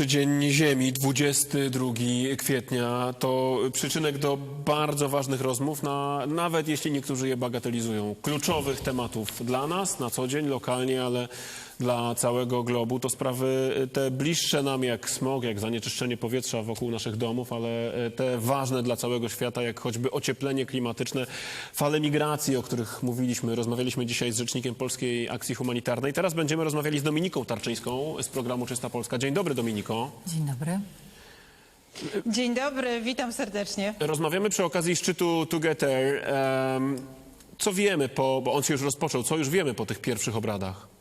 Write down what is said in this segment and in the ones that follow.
Dzień Ziemi, 22 kwietnia, to przyczynek do bardzo ważnych rozmów, na, nawet jeśli niektórzy je bagatelizują. Kluczowych tematów dla nas na co dzień, lokalnie, ale dla całego globu. To sprawy te bliższe nam jak smog, jak zanieczyszczenie powietrza wokół naszych domów, ale te ważne dla całego świata, jak choćby ocieplenie klimatyczne, fale migracji, o których mówiliśmy. Rozmawialiśmy dzisiaj z rzecznikiem Polskiej Akcji Humanitarnej. Teraz będziemy rozmawiali z Dominiką Tarczyńską z programu Czysta Polska. Dzień dobry Dominiko. Dzień dobry. Dzień dobry, witam serdecznie. Rozmawiamy przy okazji szczytu Together. Co wiemy, po, bo on się już rozpoczął, co już wiemy po tych pierwszych obradach?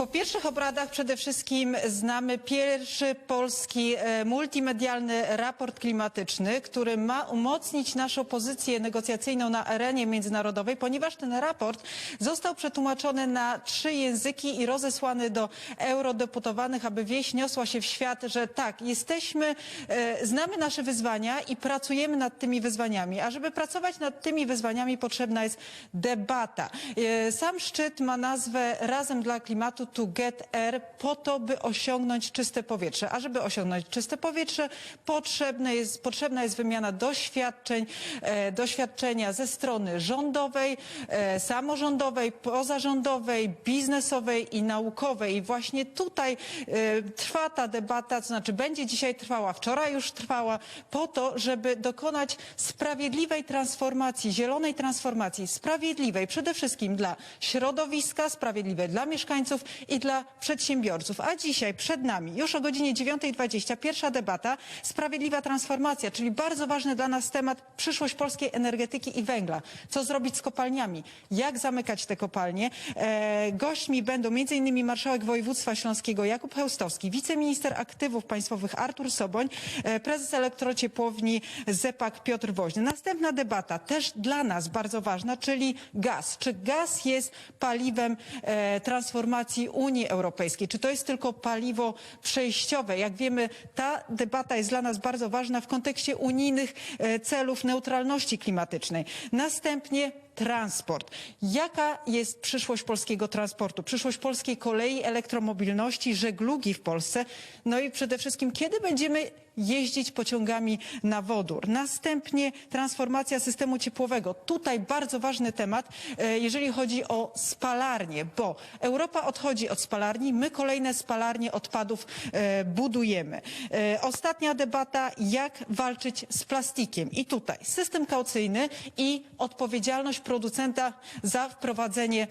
Po pierwszych obradach przede wszystkim znamy pierwszy polski e, multimedialny raport klimatyczny, który ma umocnić naszą pozycję negocjacyjną na arenie międzynarodowej, ponieważ ten raport został przetłumaczony na trzy języki i rozesłany do eurodeputowanych, aby wieść niosła się w świat, że tak, jesteśmy, e, znamy nasze wyzwania i pracujemy nad tymi wyzwaniami. A żeby pracować nad tymi wyzwaniami potrzebna jest debata. E, Sam szczyt ma nazwę Razem dla klimatu to get air po to, by osiągnąć czyste powietrze. A żeby osiągnąć czyste powietrze, potrzebne jest, potrzebna jest wymiana doświadczeń, e, doświadczenia ze strony rządowej, e, samorządowej, pozarządowej, biznesowej i naukowej. I właśnie tutaj e, trwa ta debata, to znaczy będzie dzisiaj trwała, wczoraj już trwała, po to, żeby dokonać sprawiedliwej transformacji, zielonej transformacji, sprawiedliwej przede wszystkim dla środowiska, sprawiedliwej dla mieszkańców i dla przedsiębiorców. A dzisiaj przed nami, już o godzinie 9.20, pierwsza debata, sprawiedliwa transformacja, czyli bardzo ważny dla nas temat przyszłość polskiej energetyki i węgla. Co zrobić z kopalniami? Jak zamykać te kopalnie? E, gośćmi będą m.in. marszałek województwa śląskiego Jakub Chełstowski, wiceminister aktywów państwowych Artur Soboń, e, prezes elektrociepłowni ZEPAK Piotr Woźny. Następna debata, też dla nas bardzo ważna, czyli gaz. Czy gaz jest paliwem e, transformacji Unii Europejskiej? Czy to jest tylko paliwo przejściowe? Jak wiemy, ta debata jest dla nas bardzo ważna w kontekście unijnych e, celów neutralności klimatycznej. Następnie transport. Jaka jest przyszłość polskiego transportu? Przyszłość polskiej kolei, elektromobilności, żeglugi w Polsce? No i przede wszystkim, kiedy będziemy jeździć pociągami na wodór? Następnie transformacja systemu ciepłowego. Tutaj bardzo ważny temat, e, jeżeli chodzi o spalarnie, bo Europa odchodzi od spalarni, my kolejne spalarnie odpadów e, budujemy. E, Ostatnia debata, jak walczyć z plastikiem. I tutaj system kaucyjny i odpowiedzialność producenta za wprowadzenie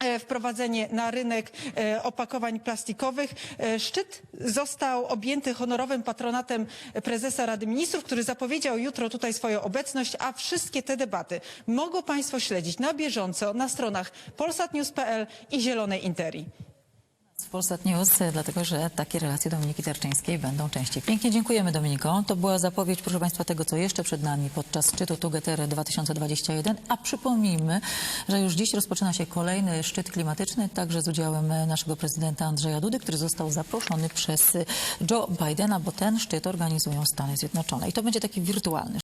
e, wprowadzenie na rynek e, opakowań plastikowych. E, Szczyt został objęty honorowym patronatem prezesa Rady Ministrów, który zapowiedział jutro tutaj swoją obecność, a wszystkie te debaty mogą Państwo śledzić na bieżąco na stronach polsatnews.pl i Zielonej Interii. Polsat News, dlatego że takie relacje Dominiki Tarczyńskiej będą częściej. Pięknie dziękujemy Dominiko. To była zapowiedź, proszę Państwa, tego, co jeszcze przed nami podczas szczytu Together 2021. A przypomnijmy, że już dziś rozpoczyna się kolejny szczyt klimatyczny, także z udziałem naszego prezydenta Andrzeja Dudy, który został zaproszony przez Joe Bidena, bo ten szczyt organizują Stany Zjednoczone. I to będzie taki wirtualny